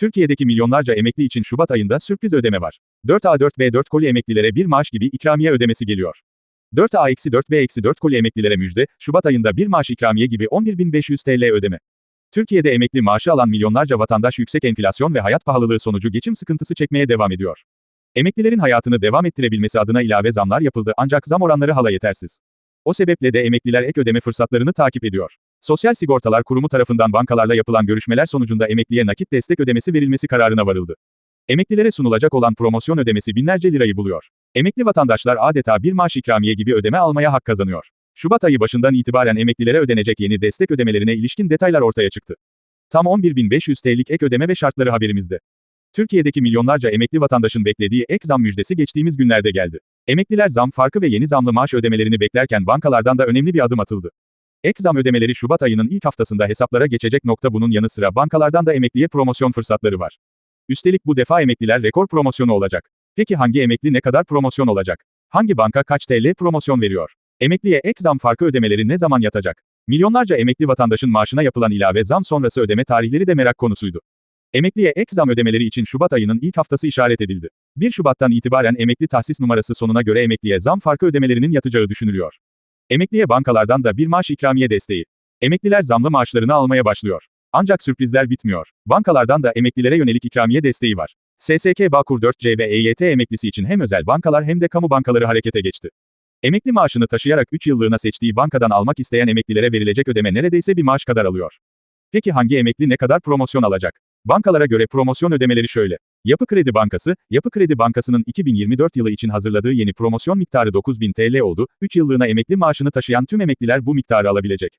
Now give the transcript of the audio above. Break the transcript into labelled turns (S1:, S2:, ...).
S1: Türkiye'deki milyonlarca emekli için Şubat ayında sürpriz ödeme var. 4A 4B 4 koli emeklilere bir maaş gibi ikramiye ödemesi geliyor. 4A-4B-4 koli emeklilere müjde, Şubat ayında bir maaş ikramiye gibi 11.500 TL ödeme. Türkiye'de emekli maaşı alan milyonlarca vatandaş yüksek enflasyon ve hayat pahalılığı sonucu geçim sıkıntısı çekmeye devam ediyor. Emeklilerin hayatını devam ettirebilmesi adına ilave zamlar yapıldı ancak zam oranları hala yetersiz. O sebeple de emekliler ek ödeme fırsatlarını takip ediyor. Sosyal Sigortalar Kurumu tarafından bankalarla yapılan görüşmeler sonucunda emekliye nakit destek ödemesi verilmesi kararına varıldı. Emeklilere sunulacak olan promosyon ödemesi binlerce lirayı buluyor. Emekli vatandaşlar adeta bir maaş ikramiye gibi ödeme almaya hak kazanıyor. Şubat ayı başından itibaren emeklilere ödenecek yeni destek ödemelerine ilişkin detaylar ortaya çıktı. Tam 11.500 TL'lik ek ödeme ve şartları haberimizde. Türkiye'deki milyonlarca emekli vatandaşın beklediği ek zam müjdesi geçtiğimiz günlerde geldi. Emekliler zam farkı ve yeni zamlı maaş ödemelerini beklerken bankalardan da önemli bir adım atıldı. Ek zam ödemeleri Şubat ayının ilk haftasında hesaplara geçecek nokta bunun yanı sıra bankalardan da emekliye promosyon fırsatları var. Üstelik bu defa emekliler rekor promosyonu olacak. Peki hangi emekli ne kadar promosyon olacak? Hangi banka kaç TL promosyon veriyor? Emekliye ek zam farkı ödemeleri ne zaman yatacak? Milyonlarca emekli vatandaşın maaşına yapılan ilave zam sonrası ödeme tarihleri de merak konusuydu. Emekliye ek zam ödemeleri için Şubat ayının ilk haftası işaret edildi. 1 Şubat'tan itibaren emekli tahsis numarası sonuna göre emekliye zam farkı ödemelerinin yatacağı düşünülüyor. Emekliye bankalardan da bir maaş ikramiye desteği. Emekliler zamlı maaşlarını almaya başlıyor. Ancak sürprizler bitmiyor. Bankalardan da emeklilere yönelik ikramiye desteği var. SSK Bağkur 4C ve EYT emeklisi için hem özel bankalar hem de kamu bankaları harekete geçti. Emekli maaşını taşıyarak 3 yıllığına seçtiği bankadan almak isteyen emeklilere verilecek ödeme neredeyse bir maaş kadar alıyor. Peki hangi emekli ne kadar promosyon alacak? Bankalara göre promosyon ödemeleri şöyle. Yapı Kredi Bankası, Yapı Kredi Bankası'nın 2024 yılı için hazırladığı yeni promosyon miktarı 9000 TL oldu. 3 yıllığına emekli maaşını taşıyan tüm emekliler bu miktarı alabilecek.